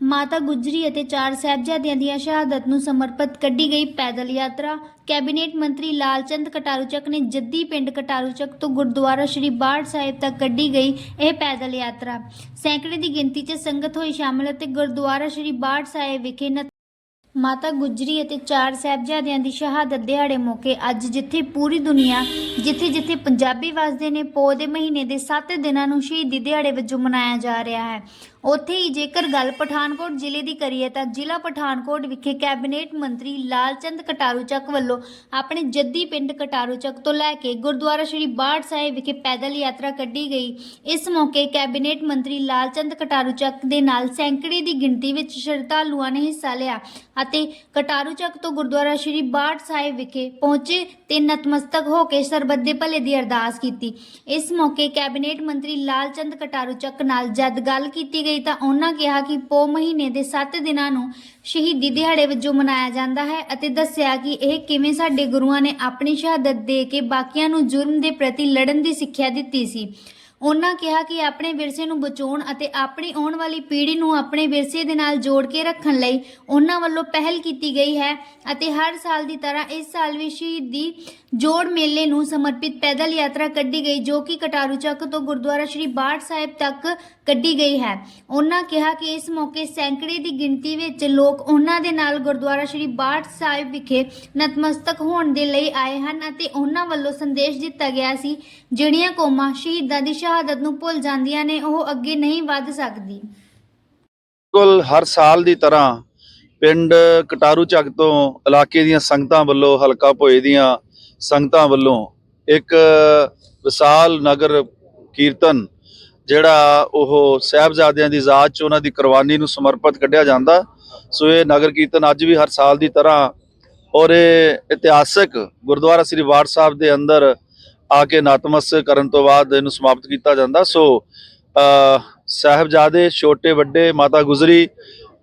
ਮਾਤਾ ਗੁਜਰੀ ਅਤੇ ਚਾਰ ਸਾਹਿਬਜ਼ਾਦਿਆਂ ਦੀਆਂ ਸ਼ਹਾਦਤ ਨੂੰ ਸਮਰਪਿਤ ਕੱਢੀ ਗਈ ਪੈਦਲ ਯਾਤਰਾ। ਕੈਬਨਿਟ ਮੰਤਰੀ ਲਾਲਚੰਦ ਕਟਾਰੂਚੱਕ ਨੇ ਜੱਦੀ ਪਿੰਡ ਕਟਾਰੂਚੱਕ ਤੋਂ ਗੁਰਦੁਆਰਾ ਸ਼੍ਰੀ ਬਾੜ ਸਾਹਿਬ ਤੱਕ ਕੱਢੀ ਗਈ ਇਹ ਪੈਦਲ ਯਾਤਰਾ। ਸੈਂਕੜੇ ਦੀ ਗਿਣਤੀ 'ਚ ਸੰਗਤ ਹੋਈ ਸ਼ਾਮਲ ਅਤੇ ਗੁਰਦੁਆਰਾ ਸ਼੍ਰੀ ਬਾੜ ਸਾਹਿਬ ਵਿਖੇ ਨਤ ਮਾਤਾ ਗੁਜਰੀ ਅਤੇ ਚਾਰ ਸਾਹਿਬਜ਼ਾਦਿਆਂ ਦੀ ਸ਼ਹਾਦਤ ਦਿਹਾੜੇ ਮੌਕੇ ਅੱਜ ਜਿੱਥੇ ਪੂਰੀ ਦੁਨੀਆ, ਜਿੱਥੇ ਜਿੱਥੇ ਪੰਜਾਬੀ ਵਸਦੇ ਨੇ, ਪੋਹ ਦੇ ਮਹੀਨੇ ਦੇ 7 ਦਿਨਾਂ ਨੂੰ ਸ਼ਹੀਦੀ ਦਿਹਾੜੇ ਵਜੋਂ ਮਨਾਇਆ ਜਾ ਰਿਹਾ ਹੈ। ਉੱਥੇ ਹੀ ਜੇਕਰ ਗੱਲ ਪਠਾਨਕੋਟ ਜ਼ਿਲ੍ਹੇ ਦੀ ਕਰੀਏ ਤਾਂ ਜ਼ਿਲ੍ਹਾ ਪਠਾਨਕੋਟ ਵਿਖੇ ਕੈਬਨਿਟ ਮੰਤਰੀ ਲਾਲਚੰਦ ਕਟਾਰੂ ਚੱਕ ਵੱਲੋਂ ਆਪਣੇ ਜੱਦੀ ਪਿੰਡ ਕਟਾਰੂ ਚੱਕ ਤੋਂ ਲੈ ਕੇ ਗੁਰਦੁਆਰਾ ਸ਼੍ਰੀ ਬਾੜ ਸਾਹਿਬ ਵਿਖੇ ਪੈਦਲ ਯਾਤਰਾ ਕੱਢੀ ਗਈ। ਇਸ ਮੌਕੇ ਕੈਬਨਿਟ ਮੰਤਰੀ ਲਾਲਚੰਦ ਕਟਾਰੂ ਚੱਕ ਦੇ ਨਾਲ ਸੈਂਕੜੇ ਦੀ ਗਿਣਤੀ ਵਿੱਚ ਸ਼ਰਧਾਲੂਆਂ ਨੇ ਹਿੱਸਾ ਲਿਆ ਅਤੇ ਕਟਾਰੂ ਚੱਕ ਤੋਂ ਗੁਰਦੁਆਰਾ ਸ਼੍ਰੀ ਬਾੜ ਸਾਹਿਬ ਵਿਖੇ ਪਹੁੰਚੇ ਤੇ ਨਤਮਸਤਕ ਹੋ ਕੇ ਸਰਬੱਤ ਦੇ ਭਲੇ ਦੀ ਅਰਦਾਸ ਕੀਤੀ। ਇਸ ਮੌਕੇ ਕੈਬਨਿਟ ਮੰਤਰੀ ਲਾਲਚੰਦ ਕਟਾਰੂ ਚੱਕ ਨਾਲ ਜਦ ਗੱਲ ਕੀਤੀ ਗਈ ਤਾਂ ਉਹਨਾਂ ਕਿਹਾ ਕਿ ਪੋ ਮਹੀਨੇ ਦੇ 7 ਦਿਨਾਂ ਨੂੰ ਸ਼ਹੀਦੀ ਦਿਹਾੜੇ ਵਜੋਂ ਮਨਾਇਆ ਜਾਂਦਾ ਹੈ ਅਤੇ ਦੱਸਿਆ ਕਿ ਇਹ ਕਿਵੇਂ ਸਾਡੇ ਗੁਰੂਆਂ ਨੇ ਆਪਣੀ ਸ਼ਹਾਦਤ ਦੇ ਕੇ ਬਾਕੀਆਂ ਨੂੰ ਜੁਰਮ ਦੇ ਪ੍ਰਤੀ ਲੜਨ ਦੀ ਸਿੱਖਿਆ ਦਿੱਤੀ ਸੀ। ਉਹਨਾਂ ਕਿਹਾ ਕਿ ਆਪਣੇ ਵਿਰਸੇ ਨੂੰ ਬਚਾਉਣ ਅਤੇ ਆਪਣੀ ਆਉਣ ਵਾਲੀ ਪੀੜ੍ਹੀ ਨੂੰ ਆਪਣੇ ਵਿਰਸੇ ਦੇ ਨਾਲ ਜੋੜ ਕੇ ਰੱਖਣ ਲਈ ਉਹਨਾਂ ਵੱਲੋਂ ਪਹਿਲ ਕੀਤੀ ਗਈ ਹੈ ਅਤੇ ਹਰ ਸਾਲ ਦੀ ਤਰ੍ਹਾਂ ਇਸ ਸਾਲ ਵੀ ਸ਼ਹੀਦੀ ਜੋੜ ਮੇਲੇ ਨੂੰ ਸਮਰਪਿਤ ਪੈਦਲ ਯਾਤਰਾ ਕੱਢੀ ਗਈ ਜੋ ਕਿ ਕਟਾਰੂ ਚੱਕ ਤੋਂ ਗੁਰਦੁਆਰਾ ਸ਼੍ਰੀ ਬਾੜ ਸਾਹਿਬ ਤੱਕ ਕੱਢੀ ਗਈ ਹੈ। ਉਹਨਾਂ ਕਿਹਾ ਕਿ ਇਸ ਮੌਕੇ ਸੈਂਕੜੇ ਦੀ ਗਿਣਤੀ ਵਿੱਚ ਲੋਕ ਉਹਨਾਂ ਦੇ ਨਾਲ ਗੁਰਦੁਆਰਾ ਸ਼੍ਰੀ ਬਾੜ ਸਾਹਿਬ ਵਿਖੇ ਨਤਮਸਤਕ ਹੋਣ ਦੇ ਲਈ ਆਏ ਹਨ ਅਤੇ ਉਹਨਾਂ ਵੱਲੋਂ ਸੰਦੇਸ਼ ਦਿੱਤਾ ਗਿਆ ਸੀ, ਜਿਹੜੀਆਂ ਕੌਮਾਂ ਸ਼ਹੀਦਾਂ ਦੀ ਸ਼ਹਾਦਤ ਨੂੰ ਭੁੱਲ ਜਾਂਦੀਆਂ ਨੇ, ਉਹ ਅੱਗੇ ਨਹੀਂ ਵੱਧ ਸਕਦੀ। ਬਿਲਕੁਲ ਹਰ ਸਾਲ ਦੀ ਤਰ੍ਹਾਂ ਪਿੰਡ ਕਟਾਰੂ ਚੱਕ ਤੋਂ ਇਲਾਕੇ ਦੀਆਂ ਸੰਗਤਾਂ ਵੱਲੋਂ, ਹਲਕਾ ਭੋਏ ਦੀਆਂ ਸੰਗਤਾਂ ਵੱਲੋਂ ਇੱਕ ਵਿਸ਼ਾਲ ਨਗਰ ਕੀਰਤਨ ਜਿਹੜਾ ਉਹ ਸਾਹਿਬਜ਼ਾਦਿਆਂ ਦੀ ਯਾਦ ਚ ਉਹਨਾਂ ਦੀ ਕੁਰਬਾਨੀ ਨੂੰ ਸਮਰਪਿਤ ਕੱਢਿਆ ਜਾਂਦਾ। ਸੋ ਇਹ ਨਗਰ ਕੀਰਤਨ ਅੱਜ ਵੀ ਹਰ ਸਾਲ ਦੀ ਤਰ੍ਹਾਂ ਔਰ ਇਹ ਇਤਿਹਾਸਕ ਗੁਰਦੁਆਰਾ ਸ੍ਰੀ ਬਾੜ ਸਾਹਿਬ ਦੇ ਅੰਦਰ ਆ ਕੇ ਨਤਮਸਤਕ ਕਰਨ ਤੋਂ ਬਾਅਦ ਇਹਨੂੰ ਸਮਾਪਤ ਕੀਤਾ ਜਾਂਦਾ। ਸੋ, ਅ, ਸਾਹਿਬਜ਼ਾਦੇ ਛੋਟੇ, ਵੱਡੇ, ਮਾਤਾ ਗੁਜਰੀ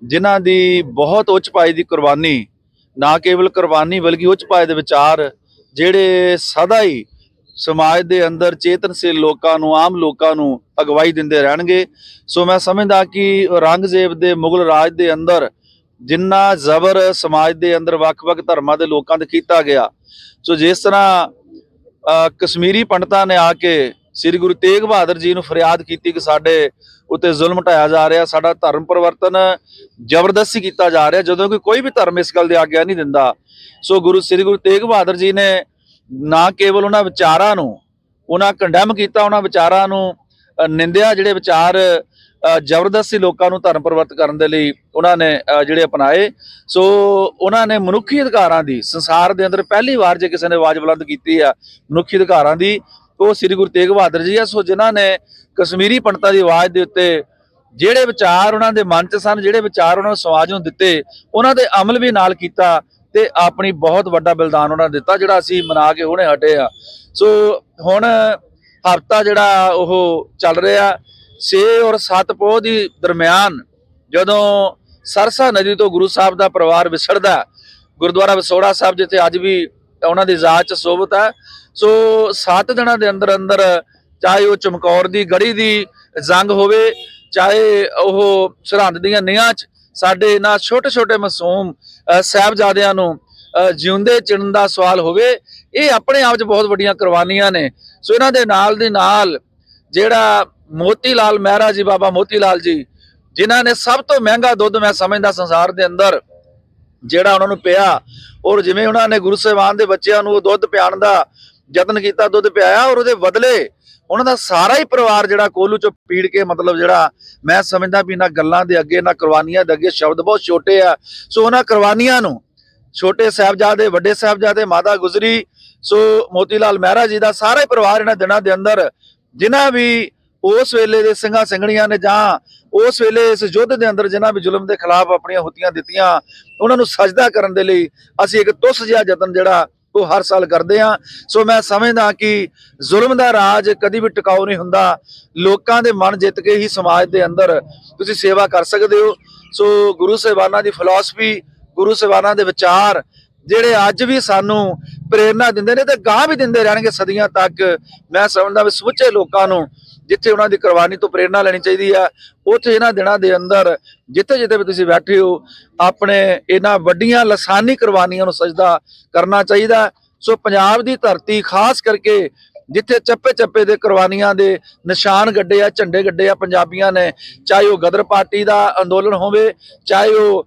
ਜਿਨ੍ਹਾਂ ਦੀ ਬਹੁਤ ਉੱਚ ਪਾਏ ਦੀ ਕੁਰਬਾਨੀ ਨਾ ਕੇਵਲ ਕੁਰਬਾਨੀ ਬਲਕਿ ਉੱਚ ਪਾਏ ਦੇ ਵਿਚਾਰ ਜਿਹੜੇ ਸਦਾ ਹੀ ਸਮਾਜ ਦੇ ਅੰਦਰ ਚੇਤਨਸ਼ੀਲ ਲੋਕਾਂ ਨੂੰ, ਆਮ ਲੋਕਾਂ ਨੂੰ ਅਗਵਾਈ ਦਿੰਦੇ ਰਹਿਣਗੇ। ਸੋ ਮੈਂ ਸਮਝਦਾ ਕਿ ਔਰੰਗਜ਼ੇਬ ਦੇ ਮੁਗਲ ਰਾਜ ਦੇ ਅੰਦਰ ਜਿੰਨਾ ਜ਼ਬਰ ਸਮਾਜ ਦੇ ਅੰਦਰ ਵੱਖ-ਵੱਖ ਧਰਮਾਂ ਦੇ ਲੋਕਾਂ ਤੇ ਕੀਤਾ ਗਿਆ, ਸੋ ਜਿਸ ਤਰ੍ਹਾਂ ਕਸ਼ਮੀਰੀ ਪੰਡਤਾਂ ਨੇ ਆ ਕੇ ਸ੍ਰੀ ਗੁਰੂ ਤੇਗ ਬਹਾਦਰ ਜੀ ਨੂੰ ਫਰਿਆਦ ਕੀਤੀ ਕਿ ਸਾਡੇ ਉੱਤੇ ਜ਼ੁਲਮ ਢਾਇਆ ਜਾ ਰਿਹਾ, ਸਾਡਾ ਧਰਮ ਪਰਿਵਰਤਨ ਜ਼ਬਰਦਸਤੀ ਕੀਤਾ ਜਾ ਰਿਹਾ, ਜਦੋਂ ਕਿ ਕੋਈ ਵੀ ਧਰਮ ਇਸ ਗੱਲ ਦੀ ਆਗਿਆ ਨਹੀਂ ਦਿੰਦਾ। ਸੋ ਗੁਰੂ, ਸ੍ਰੀ ਗੁਰੂ ਤੇਗ ਬਹਾਦਰ ਜੀ ਨੇ ਨਾ ਕੇਵਲ ਉਹਨਾਂ ਵਿਚਾਰਾਂ ਨੂੰ, ਉਹਨਾਂ ਕੰਡੈਮ ਕੀਤਾ, ਉਹਨਾਂ ਵਿਚਾਰਾਂ ਨੂੰ ਨਿੰਦਿਆ, ਜਿਹੜੇ ਵਿਚਾਰ ਜ਼ਬਰਦਸਤੀ ਲੋਕਾਂ ਨੂੰ ਧਰਮ ਪਰਿਵਰਤ ਕਰਨ ਦੇ ਲਈ ਉਹਨਾਂ ਨੇ ਜਿਹੜੇ ਅਪਣਾਏ। ਸੋ ਉਹਨਾਂ ਨੇ ਮਨੁੱਖੀ ਅਧਿਕਾਰਾਂ ਦੀ, ਸੰਸਾਰ ਦੇ ਅੰਦਰ ਪਹਿਲੀ ਵਾਰ ਜੇ ਕਿਸੇ ਨੇ ਆਵਾਜ਼ ਬੁਲੰਦ ਕੀਤੀ ਆ, ਮਨੁੱਖੀ ਅਧਿਕਾਰਾਂ ਦੀ, ਉਹ ਸ੍ਰੀ ਗੁਰੂ ਤੇਗ ਬਹਾਦਰ ਜੀ ਆ। ਸੋ ਜਿਨ੍ਹਾਂ ਨੇ ਕਸ਼ਮੀਰੀ ਪੰਡਤਾਂ ਦੀ ਆਵਾਜ਼ ਦੇ ਉੱਤੇ ਜਿਹੜੇ ਵਿਚਾਰ ਉਹਨਾਂ ਦੇ ਮਨ 'ਚ ਸਨ, ਜਿਹੜੇ ਵਿਚਾਰ ਉਹਨਾਂ ਨੂੰ ਸਮਾਜ ਨੂੰ ਦਿੱਤੇ, ਉਹਨਾਂ ਦੇ ਅਮਲ ਵੀ ਨਾਲ ਕੀਤਾ। ਤੇ ਆਪਣੀ ਬਹੁਤ ਵੱਡਾ ਬਲਿਦਾਨ ਉਹਨਾਂ ਨੇ ਦਿੱਤਾ, ਜਿਹੜਾ ਅਸੀਂ ਮਨਾ ਕੇ ਹੁਣੇ ਹਟੇ ਆ। ਸੋ ਹੁਣ ਹਫਤਾ ਜਿਹੜਾ ਉਹ ਚੱਲ ਰਿਹਾ 6 ਔਰ 7 ਪੋਹ ਦੀ ਦਰਮਿਆਨ ਜਦੋਂ ਸਰਸਾ ਨਦੀ ਤੋਂ ਗੁਰੂ ਸਾਹਿਬ ਦਾ ਪਰਿਵਾਰ ਵਿਛੜਦਾ, ਗੁਰਦੁਆਰਾ ਵਿਸੋੜਾ ਸਾਹਿਬ ਜਿੱਥੇ ਅੱਜ ਵੀ ਉਹਨਾਂ ਦੀ ਜ਼ਾਤ ਚ ਸੋਭਤ ਹੈ, ਸੋ 7 ਦਿਨਾਂ ਦੇ ਅੰਦਰ ਅੰਦਰ ਚਾਹੇ ਉਹ ਚਮਕੌਰ ਦੀ ਗੜੀ ਦੀ ਜੰਗ ਹੋਵੇ, ਚਾਹੇ ਉਹ ਸਰਹੰਦ ਦੀਆਂ ਨਿਆਂ ਚ ਸਾਡੇ ਇਹਨਾਂ ਛੋਟੇ ਛੋਟੇ ਮਾਸੂਮ ਅ, ਸਾਹਿਬਜ਼ਾਦਿਆਂ ਨੂੰ ਜਿਉਂਦੇ ਚਿਣਨ ਦਾ ਸਵਾਲ ਹੋਵੇ ਇਹ ਆਪਣੇ ਆਪ 'ਚ ਬਹੁਤ ਵੱਡੀਆਂ ਕੁਰਬਾਨੀਆਂ ਨੇ। ਸੋ ਇਹਨਾਂ ਦੇ ਨਾਲ ਦੇ ਨਾਲ ਜਿਹੜਾ ਮੋਤੀ ਲਾਲ ਮਹਿਰਾ ਜੀ ਬਾਬਾ ਮੋਤੀ ਲਾਲ ਜੀ ਜਿਨ੍ਹਾਂ ਨੇ ਸਭ ਤੋਂ ਮਹਿੰਗਾ ਦੁੱਧ ਮੈਂ ਸਮਝਦਾ ਸੰਸਾਰ ਦੇ ਅੰਦਰ ਜਿਹੜਾ ਉਹਨਾਂ ਨੂੰ ਪਿਆ ਔਰ ਜਿਵੇਂ ਉਹਨਾਂ ਨੇ ਗੁਰੂ ਸਾਹਿਬਾਨ ਦੇ ਬੱਚਿਆਂ ਨੂੰ ਉਹ ਦੁੱਧ ਪਿਆਉਣ ਦਾ ਯਤਨ ਕੀਤਾ ਦੁੱਧ ਪਿਆਇਆ ਔਰ ਉਹਦੇ ਬਦਲੇ ਉਹਨਾਂ ਦਾ ਸਾਰਾ ਹੀ ਪਰਿਵਾਰ ਜਿਹੜਾ ਕੋਲੂ ਚੋਂ ਪੀੜ ਕੇ ਮਤਲਬ ਜਿਹੜਾ ਮੈਂ ਸਮਝਦਾ ਵੀ ਇਹਨਾਂ ਗੱਲਾਂ ਦੇ ਅੱਗੇ, ਇਹਨਾਂ ਕੁਰਬਾਨੀਆਂ ਦੇ ਅੱਗੇ ਸ਼ਬਦ ਬਹੁਤ ਛੋਟੇ ਆ। ਸੋ ਉਹਨਾਂ ਕੁਰਬਾਨੀਆਂ ਨੂੰ ਛੋਟੇ ਸਾਹਿਬਜ਼ਾਦੇ, ਵੱਡੇ ਸਾਹਿਬਜ਼ਾਦੇ, ਮਾਤਾ ਗੁਜਰੀ, ਸੋ ਮੋਤੀ ਲਾਲ ਮਹਿਰਾ ਜੀ ਦਾ ਸਾਰਾ ਹੀ ਪਰਿਵਾਰ ਇਹਨਾਂ ਦਿਨਾਂ ਦੇ ਅੰਦਰ, ਜਿਨ੍ਹਾਂ ਵੀ ਉਸ ਵੇਲੇ ਦੇ ਸਿੰਘਾਂ ਸਿੰਘਣੀਆਂ ਨੇ ਜਾਂ ਉਸ ਵੇਲੇ ਇਸ ਯੁੱਧ ਦੇ ਅੰਦਰ ਜਿਨ੍ਹਾਂ ਵੀ ਜ਼ੁਲਮ ਦੇ ਖਿਲਾਫ ਆਪਣੀਆਂ ਹੁਤੀਆਂ ਦਿੱਤੀਆਂ, ਉਹਨਾਂ ਨੂੰ ਸਜਦਾ ਕਰਨ ਦੇ ਲਈ ਅਸੀਂ ਇੱਕ ਤੁਸ ਜਿਹਾ ਯਤਨ ਜਿਹੜਾ ਉਹ ਹਰ ਸਾਲ ਕਰਦੇ ਆ। ਸੋ ਮੈਂ ਸਮਝਦਾ ਕਿ ਜ਼ੁਲਮ ਦਾ ਰਾਜ ਕਦੀ ਵੀ ਟਿਕਾਊ ਨਹੀਂ ਹੁੰਦਾ। ਲੋਕਾਂ ਦੇ ਮਨ ਜਿੱਤ ਕੇ ਹੀ ਸਮਾਜ ਦੇ ਅੰਦਰ ਤੁਸੀਂ ਸੇਵਾ ਕਰ ਸਕਦੇ ਹੋ। ਸੋ ਗੁਰੂ ਸਾਹਿਬਾਨਾਂ ਦੀ ਫਿਲਾਸਫੀ ਗੁਰੂ ਸਾਹਿਬਾਨਾਂ ਦੇ ਵਿਚਾਰ ਜਿਹੜੇ ਅੱਜ ਵੀ ਸਾਨੂੰ ਪ੍ਰੇਰਣਾ ਦਿੰਦੇ ਨੇ ਤੇ ਗਾਹ ਵੀ ਦਿੰਦੇ ਰਹਿਣਗੇ ਸਦੀਆਂ ਤੱਕ। ਮੈਂ ਸਮਝਦਾ ਵੀ ਸਮੁੱਚੇ ਲੋਕਾਂ ਨੂੰ ਜਿੱਥੇ ਉਹਨਾਂ ਦੀ ਕੁਰਬਾਨੀ ਤੋਂ ਪ੍ਰੇਰਣਾ ਲੈਣੀ ਚਾਹੀਦੀ ਆ, ਉੱਥੇ ਇਹਨਾਂ ਦਿਨਾਂ ਦੇ ਅੰਦਰ ਜਿੱਥੇ ਜਿੱਥੇ ਵੀ ਤੁਸੀਂ ਬੈਠੇ ਹੋ, ਆਪਣੇ ਇਹਨਾਂ ਵੱਡੀਆਂ ਲਸਾਨੀ ਕੁਰਬਾਨੀਆਂ ਨੂੰ ਸਜਦਾ ਕਰਨਾ ਚਾਹੀਦਾ। ਸੋ ਪੰਜਾਬ ਦੀ ਧਰਤੀ ਖਾਸ ਕਰਕੇ ਜਿੱਥੇ ਚੱਪੇ ਚੱਪੇ ਦੇ ਕੁਰਬਾਨੀਆਂ ਦੇ ਨਿਸ਼ਾਨ ਗੱਡੇ ਆ, ਝੰਡੇ ਗੱਡੇ ਆ ਪੰਜਾਬੀਆਂ ਨੇ, ਚਾਹੇ ਉਹ ਗਦਰ ਪਾਰਟੀ ਦਾ ਅੰਦੋਲਨ ਹੋਵੇ, ਚਾਹੇ ਉਹ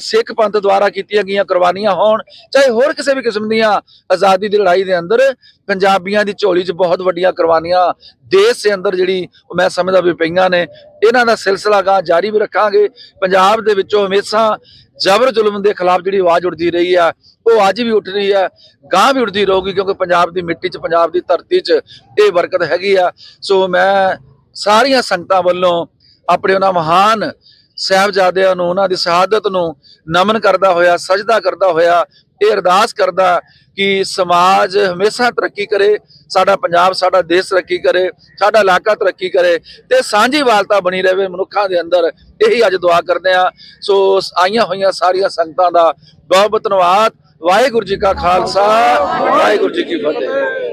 ਸਿੱਖ ਪੰਥ ਦੁਆਰਾ ਕੀਤੀਆਂ ਗਈਆਂ ਕੁਰਬਾਨੀਆਂ ਹੋਣ, ਚਾਹੇ ਹੋਰ ਕਿਸੇ ਵੀ ਕਿਸਮ ਦੀਆਂ ਆਜ਼ਾਦੀ ਦੀ ਲੜਾਈ ਦੇ ਅੰਦਰ, ਪੰਜਾਬੀਆਂ ਦੀ ਝੋਲੀ 'ਚ ਬਹੁਤ ਵੱਡੀਆਂ ਕੁਰਬਾਨੀਆਂ ਦੇਸ਼ ਦੇ ਅੰਦਰ ਜਿਹੜੀ ਮੈਂ ਸਮਝਦਾ ਵੀ ਪਈਆਂ ਨੇ, ਇਹਨਾਂ ਦਾ ਸਿਲਸਿਲਾ ਗਾ ਜਾਰੀ ਵੀ ਰੱਖਾਂਗੇ। ਪੰਜਾਬ ਦੇ ਵਿੱਚੋਂ ਹਮੇਸ਼ਾ ਜ਼ਬਰ ਜ਼ੁਲਮ ਦੇ ਖਿਲਾਫ ਜਿਹੜੀ ਆਵਾਜ਼ ਉੱਠਦੀ ਰਹੀ ਆ, ਉਹ ਅੱਜ ਵੀ ਉੱਠ ਰਹੀ ਆ ਗਾਂ ਵੀ ਉੱਠਦੀ ਰਹੂਗੀ ਕਿਉਂਕਿ ਪੰਜਾਬ ਦੀ ਮਿੱਟੀ 'ਚ, ਪੰਜਾਬ ਦੀ ਧਰਤੀ 'ਚ ਇਹ ਬਰਕਤ ਹੈਗੀ ਆ। ਸੋ ਮੈਂ ਸਾਰੀਆਂ ਸੰਗਤਾਂ ਵੱਲੋਂ ਆਪਣੇ ਉਹਨਾਂ ਮਹਾਨ ਸਾਹਿਬਜ਼ਾਦਿਆਂ ਨੂੰ, ਉਹਨਾਂ ਦੀ ਸ਼ਹਾਦਤ ਨੂੰ ਨਮਨ ਕਰਦਾ ਹੋਇਆ, ਸਜਦਾ ਕਰਦਾ ਹੋਇਆ, ਇਹ ਅਰਦਾਸ ਕਰਦਾ ਕਿ ਸਮਾਜ ਹਮੇਸ਼ਾ ਤਰੱਕੀ ਕਰੇ, ਸਾਡਾ ਪੰਜਾਬ, ਸਾਡਾ ਦੇਸ਼ ਤਰੱਕੀ ਕਰੇ, ਸਾਡਾ ਇਲਾਕਾ ਤਰੱਕੀ ਕਰੇ ਤੇ ਸਾਂਝੀਵਾਲਤਾ ਬਣੀ ਰਹੇ ਮਨੁੱਖਾਂ ਦੇ ਅੰਦਰ। ਇਹੀ ਅੱਜ ਦੁਆ ਕਰਦੇ ਆ ਸੋ ਆਈਆਂ ਹੋਈਆਂ ਸਾਰੀਆਂ ਸੰਗਤਾਂ ਦਾ ਬਹੁਤ ਬਹੁਤ ਧੰਨਵਾਦ। ਵਾਹਿਗੁਰੂ ਜੀ ਕਾ ਖਾਲਸਾ, ਵਾਹਿਗੁਰੂ ਜੀ ਕੀ ਫਤਿਹ।